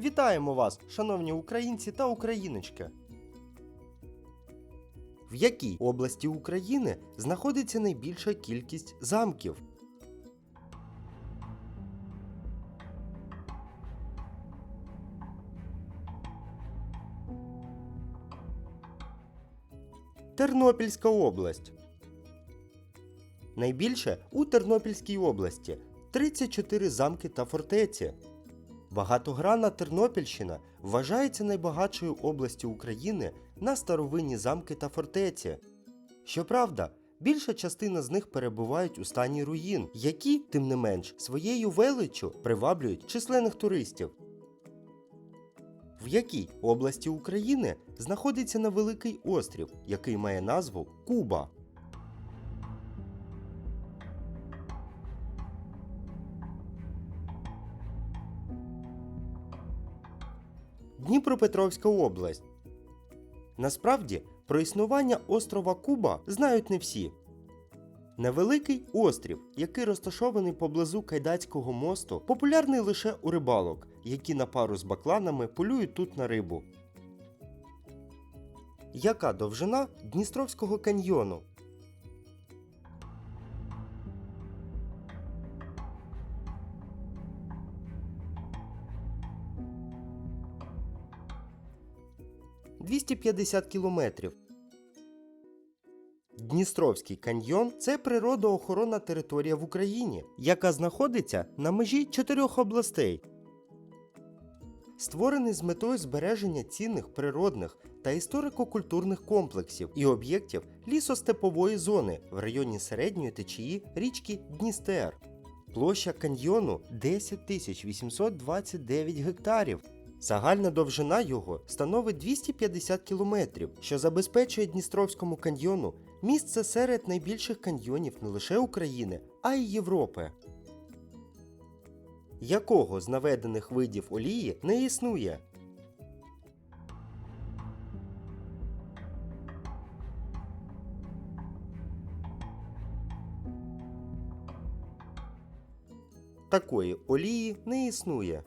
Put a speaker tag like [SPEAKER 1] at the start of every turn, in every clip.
[SPEAKER 1] Вітаємо вас, шановні українці та україночки! В якій області України знаходиться найбільша кількість замків? Тернопільська область. Найбільше у Тернопільській області 34 замки та фортеці. Багатогранна Тернопільщина вважається найбагатшою областю України на старовинні замки та фортеці. Щоправда, більша частина з них перебувають у стані руїн, які, тим не менш, своєю величчю приваблюють численних туристів. В якій області України знаходиться невеликий острів, який має назву Куба? Дніпропетровська область. Насправді, про існування острова Куба знають не всі. Невеликий острів, який розташований поблизу Кайдацького мосту, популярний лише у рибалок, які на пару з бакланами полюють тут на рибу. Яка довжина Дністровського каньйону? – 250 кілометрів. Дністровський каньйон це природоохоронна територія в Україні, яка знаходиться на межі чотирьох областей. Створений з метою збереження цінних природних та історико-культурних комплексів і об'єктів лісостепової зони в районі середньої течії річки Дністер. Площа каньйону 10 тисяч 829 гектарів. Загальна довжина його становить 250 кілометрів, що забезпечує Дністровському каньйону місце серед найбільших каньйонів не лише України, а й Європи. Якого з наведених видів олії не існує? Такої олії не існує.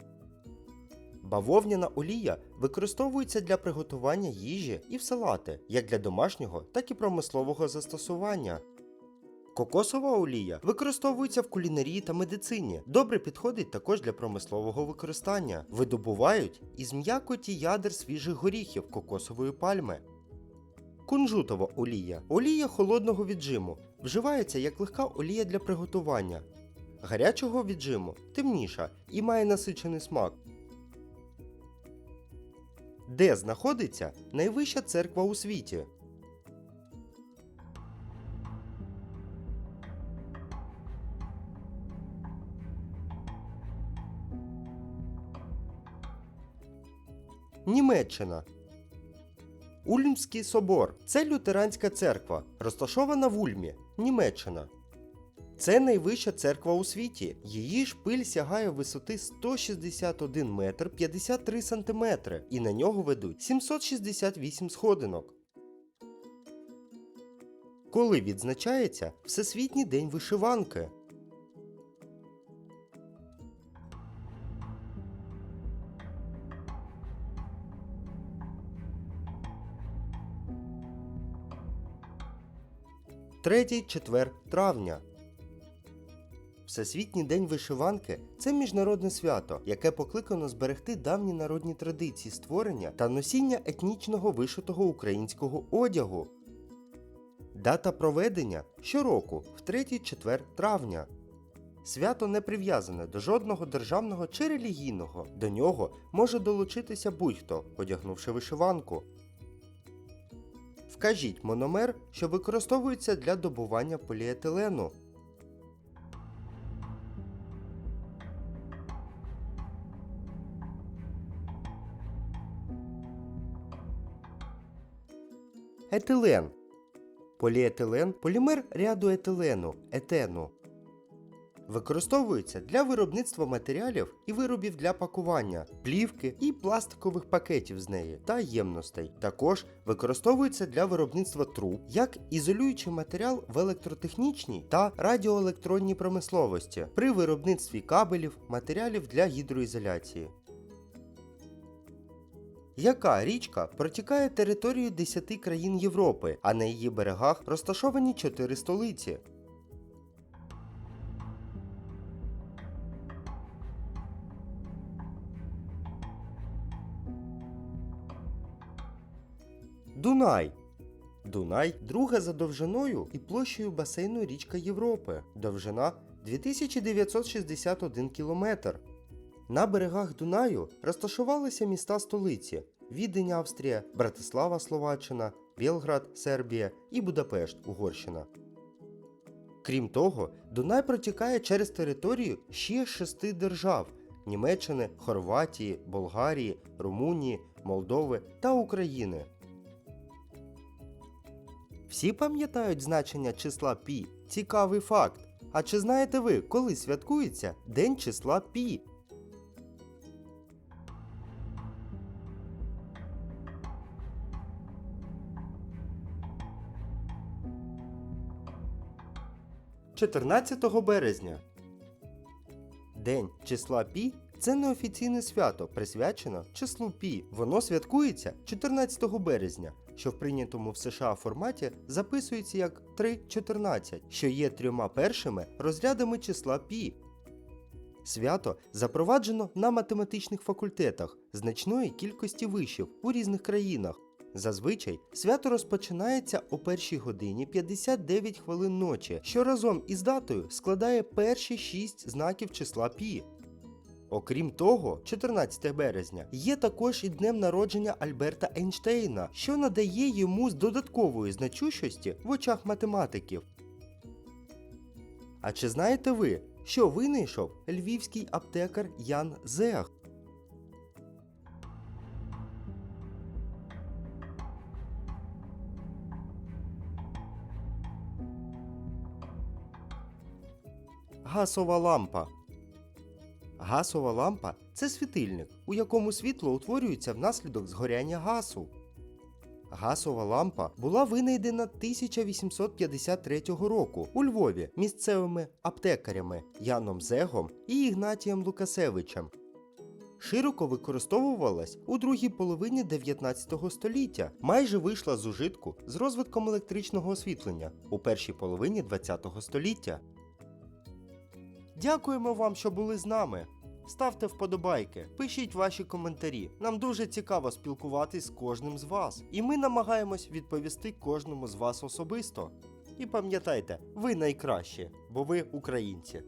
[SPEAKER 1] Бавовняна олія використовується для приготування їжі і в салати, як для домашнього, так і промислового застосування. Кокосова олія використовується в кулінарії та медицині. Добре підходить також для промислового використання. Видобувають із м'якоті ядер свіжих горіхів кокосової пальми. Кунжутова олія олія холодного віджиму. Вживається як легка олія для приготування. Гарячого віджиму темніша і має насичений смак. Де знаходиться найвища церква у світі? Німеччина. Ульмський собор це лютеранська церква, розташована в Ульмі, Німеччина. Це найвища церква у світі. Її шпиль сягає висоти 161 метр 53 сантиметри, і на нього ведуть 768 сходинок. Коли відзначається Всесвітній день вишиванки? Третій четвер травня. Всесвітній день вишиванки це міжнародне свято, яке покликано зберегти давні народні традиції створення та носіння етнічного вишитого українського одягу. Дата проведення щороку в 3-4 травня. Свято не прив'язане до жодного державного чи релігійного. До нього може долучитися будь-хто, одягнувши вишиванку. Вкажіть мономер, що використовується для добування поліетилену. Етилен. Поліетилен полімер ряду етилену, етену. Використовується для виробництва матеріалів і виробів для пакування, плівки і пластикових пакетів з неї та ємностей. Також використовується для виробництва труб як ізолюючий матеріал в електротехнічній та радіоелектронній промисловості при виробництві кабелів, матеріалів для гідроізоляції. Яка річка протікає територію 10 країн Європи, а на її берегах розташовані 4 столиці? Дунай. Дунай друга за довжиною і площею басейну річка Європи. Довжина 2961 кілометр. На берегах Дунаю розташувалися міста столиці Відень, Австрія, Братислава, Словаччина, Білград, Сербія і Будапешт, Угорщина. Крім того, Дунай протікає через територію ще шести держав Німеччини, Хорватії, Болгарії, Румунії, Молдови та України. Всі пам'ятають значення числа пі? Цікавий факт. А чи знаєте ви, коли святкується День числа пі? – 14 березня. День числа Пі це неофіційне свято, присвячено числу Пі. Воно святкується 14 березня, що в прийнятому в США форматі записується як 3.14, що є трьома першими розрядами числа Пі. Свято запроваджено на математичних факультетах значної кількості вишів у різних країнах. Зазвичай свято розпочинається о першій годині 59 хвилин ночі, що разом із датою складає перші 6 знаків числа Пі. Окрім того, 14 березня є також і днем народження Альберта Ейнштейна, що надає йому з додаткової значущості в очах математиків. А чи знаєте ви, що винайшов львівський аптекар Ян Зех? Гасова лампа. Гасова лампа це світильник, у якому світло утворюється внаслідок згоряння гасу. Гасова лампа була винайдена 1853 року у Львові місцевими аптекарями Яном Зегом і Ігнатієм Лукасевичем. Широко використовувалась у другій половині 19 століття, майже вийшла з ужитку з розвитком електричного освітлення у першій половині 20 століття. Дякуємо вам, що були з нами. Ставте вподобайки, пишіть ваші коментарі. Нам дуже цікаво спілкуватись з кожним з вас, і ми намагаємось відповісти кожному з вас особисто. І пам'ятайте, ви найкращі, бо ви українці.